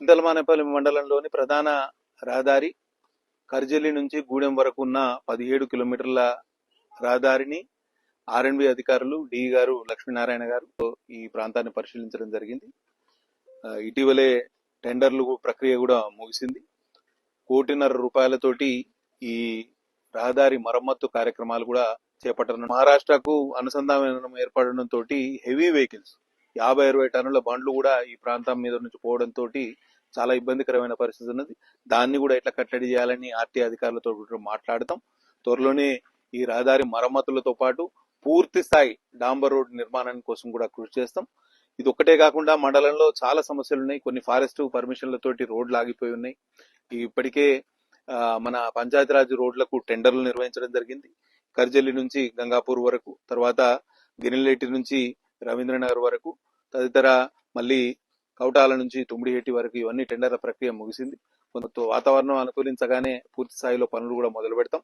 చింతలమానేపల్లి మండలంలోని ప్రధాన రహదారి కర్జల్లి నుంచి గూడెం వరకు ఉన్న పదిహేడు కిలోమీటర్ల రహదారిని ఆర్ఎండ్బి అధికారులు డి గారు లక్ష్మీనారాయణ గారు ఈ ప్రాంతాన్ని పరిశీలించడం జరిగింది. ఇటీవలే టెండర్లు ప్రక్రియ కూడా ముగిసింది. కోటిన్నర రూపాయలతోటి ఈ రహదారి మరమ్మత్తు కార్యక్రమాలు కూడా చేపట్టడం మహారాష్ట్రకు అనుసంధానం ఏర్పడడంతో హెవీ వెహికల్స్ యాభై అరవై టన్నుల బండ్లు కూడా ఈ ప్రాంతం మీద నుంచి పోవడంతో చాలా ఇబ్బందికరమైన పరిస్థితి ఉన్నది. దాన్ని కూడా ఎట్లా కట్టడి చేయాలని ఆర్టీ అధికారులతో మాట్లాడతాం. త్వరలోనే ఈ రహదారి మరమ్మతులతో పాటు పూర్తి స్థాయి డాంబర్ రోడ్ నిర్మాణం కోసం కూడా కృషి చేస్తాం. ఇది ఒక్కటే కాకుండా మండలంలో చాలా సమస్యలు ఉన్నాయి. కొన్ని ఫారెస్ట్ పర్మిషన్లతోటి రోడ్లు ఆగిపోయి ఉన్నాయి. ఇప్పటికే మన పంచాయతీరాజ్ రోడ్లకు టెండర్లు నిర్వహించడం జరిగింది. కర్జల్లి నుంచి గంగాపూర్ వరకు తర్వాత గిరిలేటి నుంచి రవీంద్రనగర్ వరకు తదితర మళ్ళీ కౌటాల నుంచి తుమ్మిడిహేటి వరకు ఇవన్నీ టెండర్ల ప్రక్రియ ముగిసింది. కొంత వాతావరణం అనుకూలించగానే పూర్తి స్థాయిలో పనులు కూడా మొదలు పెడతాం